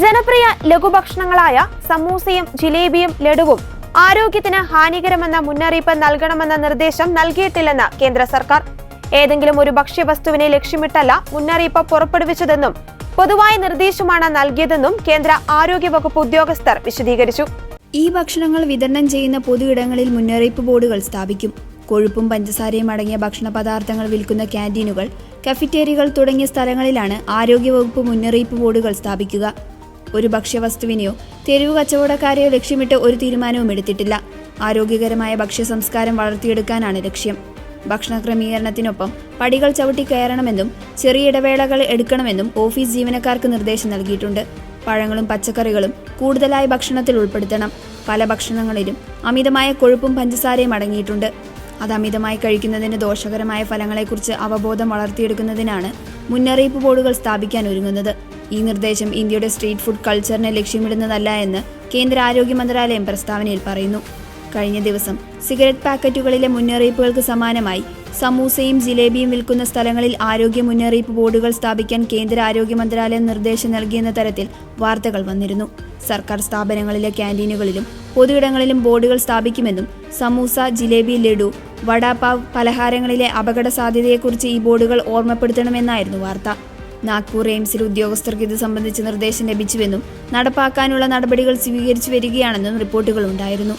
ജനപ്രിയ ലഘുഭക്ഷണങ്ങളായ സമൂസയും ജിലേബിയും ലഡുവും ആരോഗ്യത്തിന് ഹാനികരമെന്ന മുന്നറിയിപ്പ് നൽകണമെന്ന നിർദ്ദേശം നൽകിയിട്ടില്ലെന്ന് കേന്ദ്ര സർക്കാർ. ഏതെങ്കിലും ഒരു ഭക്ഷ്യവസ്തുവിനെ ലക്ഷ്യമിട്ടല്ല മുന്നറിയിപ്പ് പുറപ്പെടുവിച്ചതെന്നും പൊതുവായ നിർദ്ദേശമാണ് നൽകിയതെന്നും കേന്ദ്ര ആരോഗ്യ വകുപ്പ് ഉദ്യോഗസ്ഥർ വിശദീകരിച്ചു. ഈ ഭക്ഷണങ്ങൾ വിതരണം ചെയ്യുന്ന പൊതു ഇടങ്ങളിൽ മുന്നറിയിപ്പ് ബോർഡുകൾ സ്ഥാപിക്കും. കൊഴുപ്പും പഞ്ചസാരയും അടങ്ങിയ ഭക്ഷണ പദാർത്ഥങ്ങൾ വിൽക്കുന്ന ക്യാന്റീനുകൾ കഫറ്റേരിയകൾ തുടങ്ങിയ സ്ഥലങ്ങളിലാണ് ആരോഗ്യവകുപ്പ് മുന്നറിയിപ്പ് ബോർഡുകൾ സ്ഥാപിക്കുക. ഒരു ഭക്ഷ്യവസ്തുവിനെയോ തെരുവ് കച്ചവടക്കാരെയോ ലക്ഷ്യമിട്ട് ഒരു തീരുമാനവും എടുത്തിട്ടില്ല. ആരോഗ്യകരമായ ഭക്ഷ്യ സംസ്കാരം വളർത്തിയെടുക്കാനാണ് ലക്ഷ്യം. ഭക്ഷണ ക്രമീകരണത്തിനൊപ്പം പടികൾ ചവിട്ടി കയറണമെന്നും ചെറിയ ഇടവേളകൾ എടുക്കണമെന്നും ഓഫീസ് ജീവനക്കാർക്ക് നിർദ്ദേശം നൽകിയിട്ടുണ്ട്. പഴങ്ങളും പച്ചക്കറികളും കൂടുതലായി ഭക്ഷണത്തിൽ ഉൾപ്പെടുത്തണം. പല ഭക്ഷണങ്ങളിലും അമിതമായ കൊഴുപ്പും പഞ്ചസാരയും അടങ്ങിയിട്ടുണ്ട്. അത് അമിതമായി കഴിക്കുന്നതിന് ദോഷകരമായ ഫലങ്ങളെക്കുറിച്ച് അവബോധം വളർത്തിയെടുക്കുന്നതിനാണ് മുന്നറിയിപ്പ് ബോർഡുകൾ സ്ഥാപിക്കാൻ ഒരുങ്ങുന്നത്. ഈ നിർദ്ദേശം ഇന്ത്യയുടെ സ്ട്രീറ്റ് ഫുഡ് കൾച്ചറിനെ ലക്ഷ്യമിടുന്നതല്ല എന്ന് കേന്ദ്ര ആരോഗ്യ മന്ത്രാലയം പ്രസ്താവനയിൽ പറയുന്നു. കഴിഞ്ഞ ദിവസം സിഗരറ്റ് പാക്കറ്റുകളിലെ മുന്നറിയിപ്പുകൾക്ക് സമാനമായി സമൂസയും ജിലേബിയും വിൽക്കുന്ന സ്ഥലങ്ങളിൽ ആരോഗ്യ മുന്നറിയിപ്പ് ബോർഡുകൾ സ്ഥാപിക്കാൻ കേന്ദ്ര ആരോഗ്യ മന്ത്രാലയം നിർദ്ദേശം നൽകിയെന്ന തരത്തിൽ വാർത്തകൾ വന്നിരുന്നു. സർക്കാർ സ്ഥാപനങ്ങളിലെ ക്യാന്റീനുകളിലും പൊതുയിടങ്ങളിലും ബോർഡുകൾ സ്ഥാപിക്കുമെന്നും സമൂസ ജിലേബി ലഡു വടാപാവ് പലഹാരങ്ങളിലെ അപകട സാധ്യതയെക്കുറിച്ച് ഈ ബോർഡുകൾ ഓർമ്മപ്പെടുത്തണമെന്നായിരുന്നു വാർത്ത. നാഗ്പൂർ എയിംസിൽ ഉദ്യോഗസ്ഥർക്ക് ഇത് സംബന്ധിച്ച് നിർദ്ദേശം ലഭിച്ചുവെന്നും നടപ്പാക്കാനുള്ള നടപടികൾ സ്വീകരിച്ചു വരികയാണെന്നും റിപ്പോർട്ടുകളുണ്ടായിരുന്നു